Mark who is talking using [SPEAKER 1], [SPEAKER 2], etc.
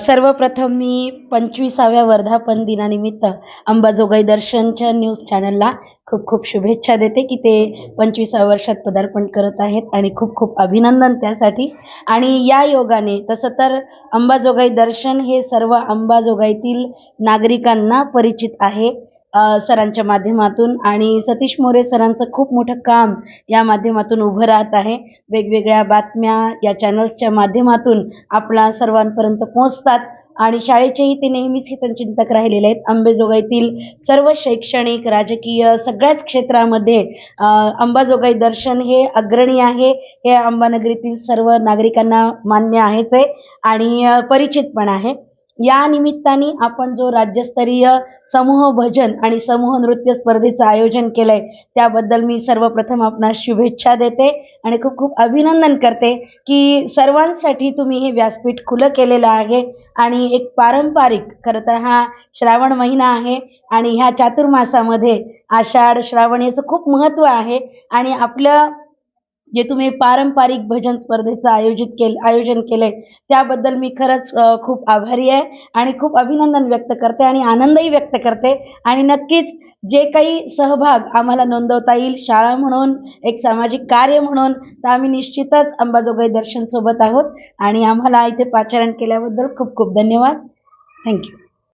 [SPEAKER 1] सर्वप्रथम मी पंचवीसाव्या वर्धापन दिनानिमित्त अंबाजोगाई दर्शनच्या न्यूज चॅनलला खूप खूप शुभेच्छा देते की ते पंचवीसाव्या वर्षात पदार्पण करत आहेत आणि खूप खूप अभिनंदन त्यासाठी. आणि या योगाने तसं तर अंबाजोगाई दर्शन हे सर्व अंबाजोगाईतील नागरिकांना परिचित आहे. सरांच्या माध्यमातून आणि सतीश मोरे सरांचं खूप मोठं काम या माध्यमातून उभं राहत आहे. वेगवेगळ्या बातम्या या चॅनल्सच्या माध्यमातून आपला सर्वांपर्यंत पोहोचतात आणि शाळेचेही ते नेहमीच हितचिंतक राहिलेले आहेत. अंबेजोगाईतील सर्व शैक्षणिक राजकीय सगळ्याच क्षेत्रामध्ये अंबाजोगाई दर्शन हे अग्रणी आहे. हे अंबानगरीतील सर्व नागरिकांना मान्य आहे ते आणि परिचित पण आहे. या निमित्ताने आपण जो राज्यस्तरीय समूह भजन आणि समूह नृत्य स्पर्धेचं आयोजन केलं आहे त्याबद्दल मी सर्वप्रथम आपणास शुभेच्छा देते आणि खूप खूप अभिनंदन करते की सर्वांसाठी तुम्ही हे व्यासपीठ खुलं केलेलं आहे आणि एक पारंपरिक खरं तर हा श्रावण महिना आहे आणि ह्या चातुर्मासामध्ये आषाढ श्रावण याचं खूप महत्त्व आहे आणि आपलं जे तुम्ही पारंपरिक भजन स्पर्धेचं आयोजित केलं आयोजन केलं आहे त्याबद्दल मी खरंच खूप आभारी आहे आणि खूप अभिनंदन व्यक्त करते आणि आनंदही व्यक्त करते. आणि नक्कीच जे काही सहभाग आम्हाला नोंदवता येईल शाळा म्हणून एक सामाजिक कार्य म्हणून तर आम्ही निश्चितच अंबाजोगाई दर्शनसोबत आहोत. आणि आम्हाला इथे पाचारण केल्याबद्दल खूप खूप धन्यवाद. थँक्यू